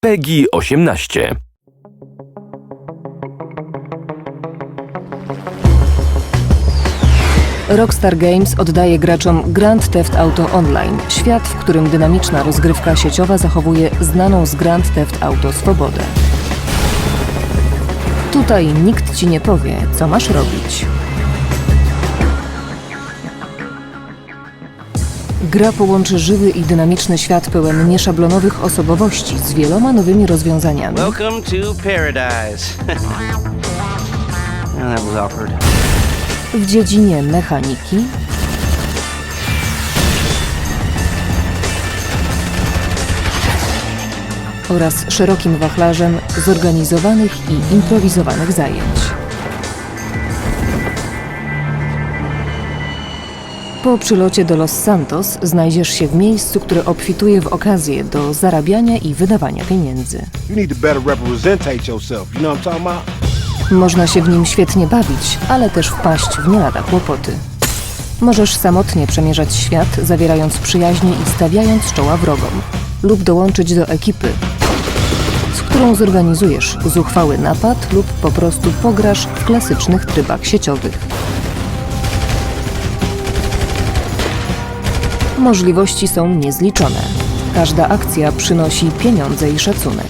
PEGI 18. Rockstar Games oddaje graczom Grand Theft Auto Online, świat, w którym dynamiczna rozgrywka sieciowa zachowuje znaną z Grand Theft Auto swobodę. Tutaj nikt ci nie powie, co masz robić. Gra połączy żywy i dynamiczny świat pełen nieszablonowych osobowości z wieloma nowymi rozwiązaniami. Welcome to paradise. Oh, that was awkward. w dziedzinie mechaniki, oraz szerokim wachlarzem zorganizowanych i improwizowanych zajęć. Po przylocie do Los Santos znajdziesz się w miejscu, które obfituje w okazje do zarabiania i wydawania pieniędzy. You need to better representate yourself. You know what I'm talking about? Można się w nim świetnie bawić, ale też wpaść w nie lada kłopoty. Możesz samotnie przemierzać świat, zawierając przyjaźnie i stawiając czoła wrogom, lub dołączyć do ekipy, z którą zorganizujesz zuchwały napad lub po prostu pograsz w klasycznych trybach sieciowych. Możliwości są niezliczone. Każda akcja przynosi pieniądze i szacunek.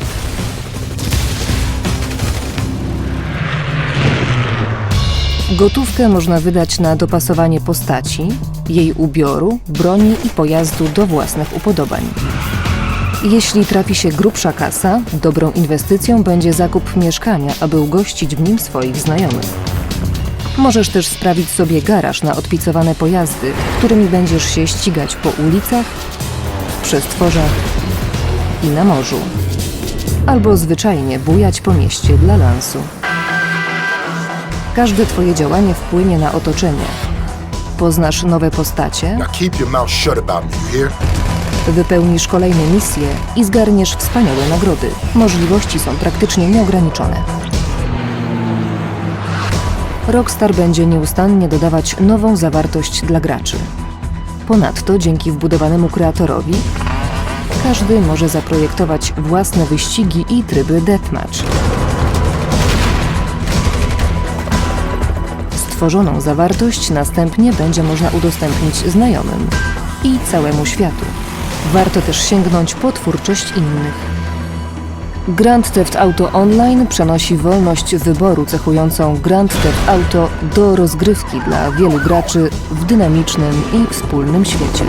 Gotówkę można wydać na dopasowanie postaci, jej ubioru, broni i pojazdu do własnych upodobań. Jeśli trafi się grubsza kasa, dobrą inwestycją będzie zakup mieszkania, aby ugościć w nim swoich znajomych. Możesz też sprawić sobie garaż na odpicowane pojazdy, którymi będziesz się ścigać po ulicach, w przestworzach i na morzu. Albo zwyczajnie bujać po mieście dla lansu. Każde Twoje działanie wpłynie na otoczenie. Poznasz nowe postacie, Now keep your mouth shut about me, you hear? wypełnisz kolejne misje i zgarniesz wspaniałe nagrody. Możliwości są praktycznie nieograniczone. Rockstar będzie nieustannie dodawać nową zawartość dla graczy. Ponadto, dzięki wbudowanemu kreatorowi, każdy może zaprojektować własne wyścigi i tryby deathmatch. Stworzoną zawartość następnie będzie można udostępnić znajomym i całemu światu. Warto też sięgnąć po twórczość innych. Grand Theft Auto Online przenosi wolność wyboru cechującą Grand Theft Auto do rozgrywki dla wielu graczy w dynamicznym i wspólnym świecie.